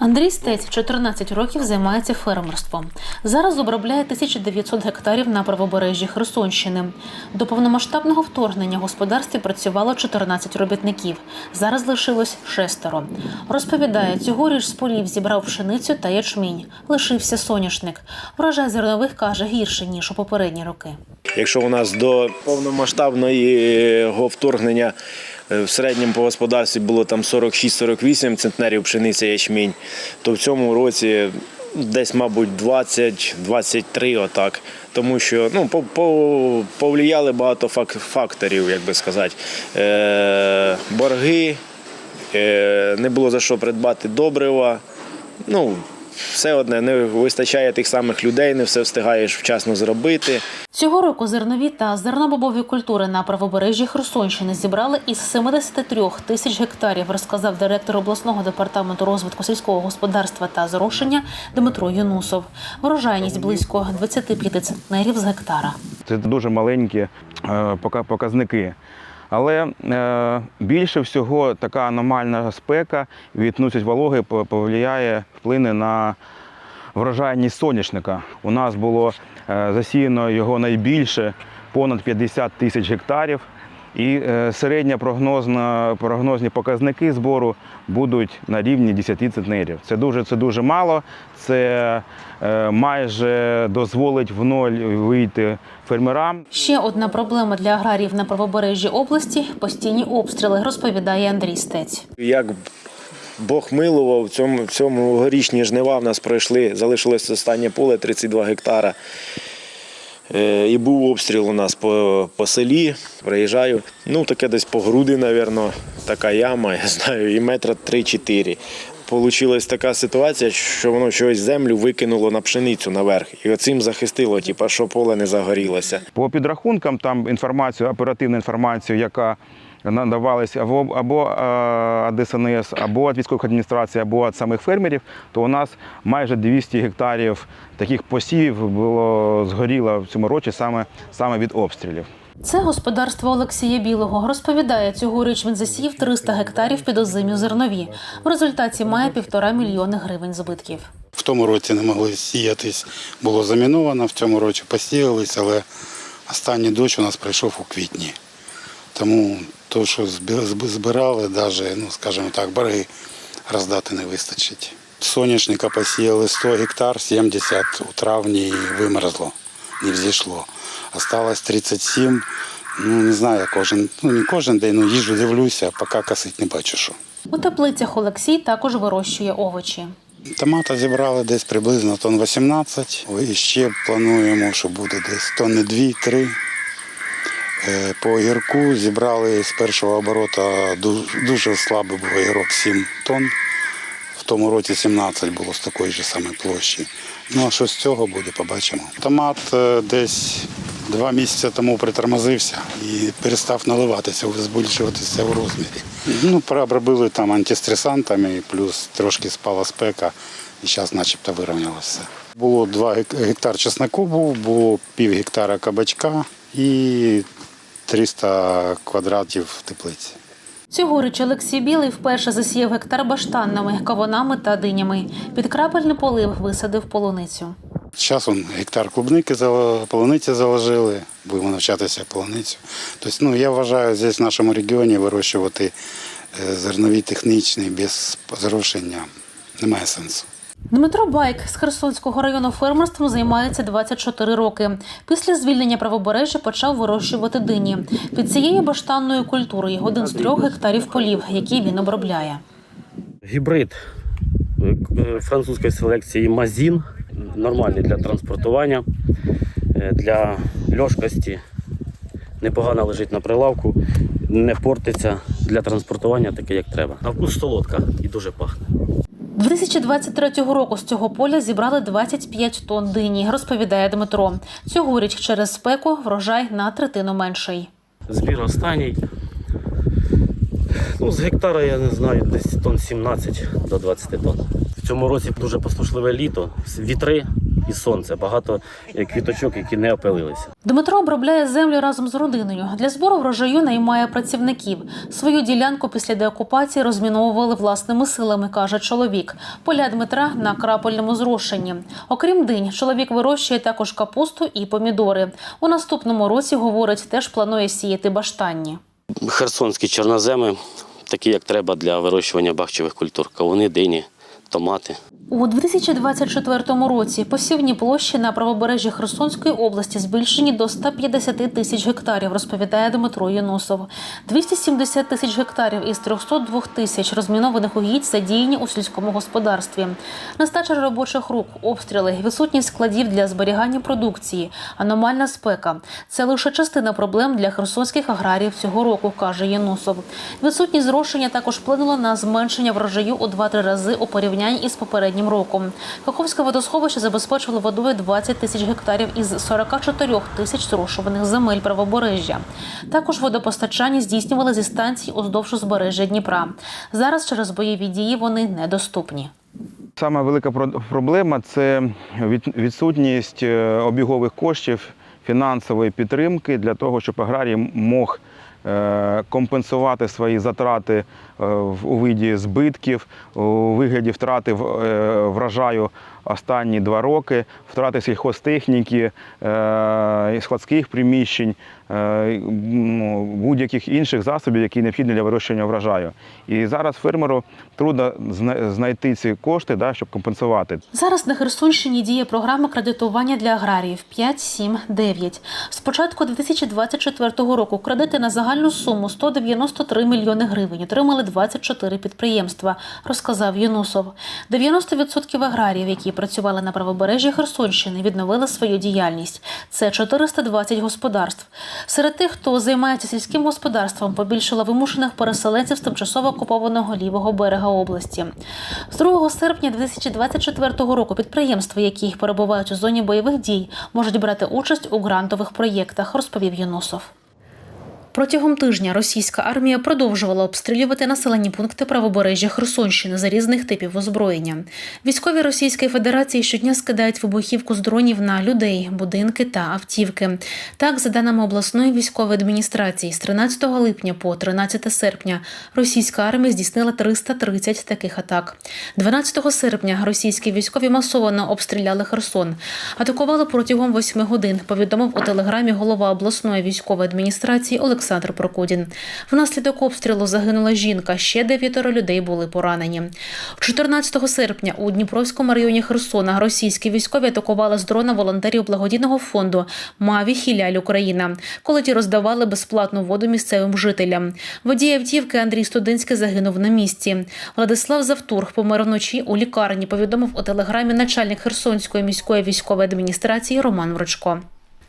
Андрій Стець 14 років займається фермерством. Зараз обробляє 1900 гектарів на правобережжі Херсонщини. До повномасштабного вторгнення в господарстві працювало 14 робітників. Зараз лишилось шестеро. Розповідає, цьогоріч з полів зібрав пшеницю та ячмінь. Лишився соняшник. Врожай зернових каже гірше ніж у попередні роки. Якщо у нас до повномасштабного вторгнення в середньому по господарстві було там 46-48 центнерів пшениці ячмінь, то в цьому році десь, мабуть, 20-23 отак. Тому що ну, по- багато факторів, як би сказати. Е, борги, е, не було за що придбати добрива. Ну, все одне, не вистачає тих самих людей, не все встигаєш вчасно зробити. Цього року зернові та зернобобові культури на правобережжі Херсонщини зібрали із 73 тисяч гектарів, розказав директор обласного департаменту розвитку сільського господарства та зрошення Дмитро Юнусов. Врожайність близько 25 центнерів з гектара. Це дуже маленькі е, показники. Але е, більше всього така аномальна спека відносить вологи по- повлияє, вплине на врожайність соняшника. У нас було е, засіяно його найбільше понад 50 тисяч гектарів. І е, середня прогнозна, прогнозні показники збору будуть на рівні 10 центнерів. Це дуже, це дуже мало. Це е, майже дозволить в ноль вийти фермерам. Ще одна проблема для аграріїв на правобережжі області постійні обстріли, розповідає Андрій Стець. Як Бог милував, в цьому, в цьому горішні жнива в нас пройшли, залишилось останнє поле 32 гектара. Е, І був обстріл у нас по, по селі. Приїжджаю. Ну, таке десь по груди, мабуть, така яма, я знаю, і метра 3-4. Получилась така ситуація, що воно щось землю викинуло на пшеницю наверх. І оцим захистило, типу, що поле не загорілося. По підрахункам, там інформацію, оперативну інформацію, яка надавалася або, або е, ДСНС, або від військових адміністрацій, або від самих фермерів, то у нас майже 200 гектарів таких посівів було згоріло в цьому році саме, саме від обстрілів. Це господарство Олексія Білого. Розповідає, цьогоріч він засіяв 300 гектарів під озимі зернові. В результаті має півтора мільйони гривень збитків. В тому році не могли сіятись, було заміновано, в цьому році посіялись, але останній дощ у нас прийшов у квітні. Тому то, що збирали, навіть, ну, скажімо так, борги роздати не вистачить. Соняшника посіяли 100 гектар, 70 у травні вимерзло, не взійшло. Осталось 37, ну не знаю, кожен, ну не кожен день, ну їжу дивлюся, поки косить не бачу що. У теплицях Олексій також вирощує овочі. Томата зібрали десь приблизно тонн 18. І ще плануємо, що буде десь тонни 2-3. Е, По огірку зібрали з першого оборота дуже слабий був огірок 7 тонн. В тому році 17 було з такої ж самої площі. Ну а що з цього буде, побачимо. Томат е, десь два місяці тому притормозився і перестав наливатися, збільшуватися в розмірі. Ну, прообробили там антистресантами, плюс трошки спала спека, і зараз начебто вирівнялося. Було 2 гектар чесноку, було пів гектара кабачка і 300 квадратів теплиці. Цьогоріч Олексій Білий вперше засіяв гектар баштанними, кавунами та динями. Під крапельний полив висадив полуницю. Зараз он гектар клубники полуниці заложили, будемо навчатися полуницю. Тобто, ну, я вважаю, здесь в нашому регіоні вирощувати е, зернові технічні без зрошення немає сенсу. Дмитро Байк з Херсонського району фермерством займається 24 роки. Після звільнення правобережжя почав вирощувати дині. Під цією баштанною культурою один з трьох гектарів полів, які він обробляє. Гібрид е, французької селекції Мазін, нормальний для транспортування, е, для льошкості. Непогано лежить на прилавку, не портиться для транспортування таке, як треба. На вкус солодка і дуже пахне. 2023 року з цього поля зібрали 25 тонн дині, розповідає Дмитро. Цьогоріч через спеку врожай на третину менший. Збір останній. Ну, з гектара, я не знаю, десь тонн 17 до 20 тонн. В цьому році дуже послушливе літо, вітри і сонце, багато е, квіточок, які не опилилися. Дмитро обробляє землю разом з родиною. Для збору врожаю наймає працівників. Свою ділянку після деокупації розміновували власними силами, каже чоловік. Поля Дмитра на крапельному зрошенні. Окрім динь, чоловік вирощує також капусту і помідори. У наступному році, говорить, теж планує сіяти баштанні. Херсонські чорноземи, такі як треба для вирощування бахчевих культур, кавуни, дині, томати. У 2024 році посівні площі на правобережжі Херсонської області збільшені до 150 тисяч гектарів, розповідає Дмитро Юнусов. 270 тисяч гектарів із 302 тисяч розмінованих угідь задіяні у сільському господарстві. Нестача робочих рук, обстріли, відсутність складів для зберігання продукції, аномальна спека це лише частина проблем для херсонських аграріїв цього року, каже Янусов. Відсутність зрошення також вплинуло на зменшення врожаю у 2-3 рази у порівнянні із попереднім роком. Каховське водосховище забезпечило водою 20 тисяч гектарів із 44 тисяч зрошуваних земель правобережжя. Також водопостачання здійснювали зі станцій уздовж узбережжя Дніпра. Зараз через бойові дії вони недоступні. Саме велика про- проблема це відсутність е, обігових коштів фінансової підтримки для того, щоб аграрій мог компенсувати свої затрати е, у виді збитків, у вигляді втрати е, врожаю останні два роки, втрати сільхозтехніки, е, складських приміщень, е, ну, будь-яких інших засобів, які необхідні для вирощування врожаю. І зараз фермеру трудно знайти ці кошти, да, щоб компенсувати. Зараз на Херсонщині діє програма кредитування для аграріїв 5, 7, 9. З початку 2024 року кредити на загальну суму 193 мільйони гривень отримали 24 підприємства, розказав Юнусов. 90% аграріїв, які працювали на правобережжі Херсонщини, відновили свою діяльність. Це 420 господарств. Серед тих, хто займається сільським господарством, побільшало вимушених переселенців з тимчасово окупованого лівого берега області. З 2 серпня 2024 року підприємства, які перебувають у зоні бойових дій, можуть брати участь у грантових проєктах, розповів Юнусов. Протягом тижня російська армія продовжувала обстрілювати населені пункти правобережжя Херсонщини за різних типів озброєння. Військові Російської Федерації щодня скидають вибухівку з дронів на людей, будинки та автівки. Так, за даними обласної військової адміністрації, з 13 липня по 13 серпня російська армія здійснила 330 таких атак. 12 серпня російські військові масово обстріляли Херсон. Атакували протягом 8 годин. Повідомив у телеграмі голова обласної військової адміністрації Олександр Прокудін. Внаслідок обстрілу загинула жінка. Ще дев'ятеро людей були поранені. 14 серпня у Дніпровському районі Херсона російські військові атакували з дрона волонтерів благодійного фонду Маві Хіляль Україна, коли ті роздавали безплатну воду місцевим жителям. Водій автівки Андрій Студинський загинув на місці. Владислав Завтург помер вночі у лікарні. Повідомив у телеграмі начальник Херсонської міської військової адміністрації Роман Врочко.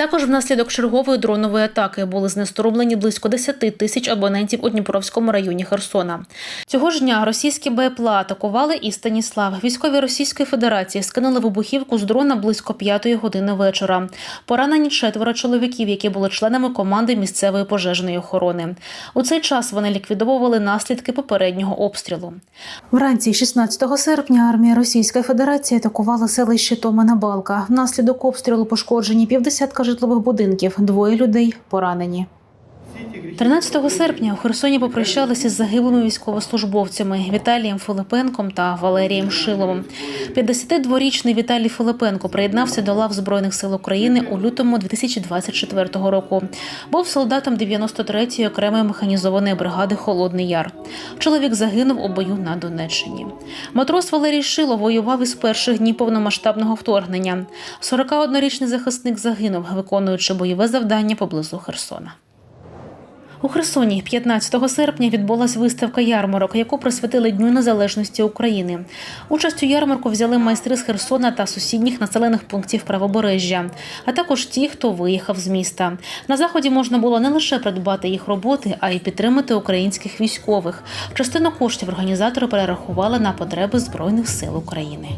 Також внаслідок чергової дронової атаки були знесторублені близько 10 тисяч абонентів у Дніпровському районі Херсона. Цього ж дня російські БПЛА атакували і Станіслав. Військові Російської Федерації скинули вибухівку з дрона близько 5 години вечора. Поранені четверо чоловіків, які були членами команди місцевої пожежної охорони. У цей час вони ліквідовували наслідки попереднього обстрілу. Вранці 16 серпня армія Російської Федерації атакувала селище Томана Балка. Внаслідок обстрілу пошкоджені півдесятка житлових будинків. Двоє людей поранені. 13 серпня у Херсоні попрощалися з загиблими військовослужбовцями Віталієм Филипенком та Валерієм Шиловим. 52-річний Віталій Филипенко приєднався до лав Збройних сил України у лютому 2024 року. Був солдатом 93-ї окремої механізованої бригади Холодний Яр. Чоловік загинув у бою на Донеччині. Матрос Валерій Шило воював із перших днів повномасштабного вторгнення. 41-річний захисник загинув, виконуючи бойове завдання поблизу Херсона. У Херсоні 15 серпня відбулася виставка ярмарок, яку присвятили Дню Незалежності України. Участь у ярмарку взяли майстри з Херсона та сусідніх населених пунктів правобережжя, а також ті, хто виїхав з міста. На заході можна було не лише придбати їх роботи, а й підтримати українських військових. Частину коштів організатори перерахували на потреби Збройних сил України.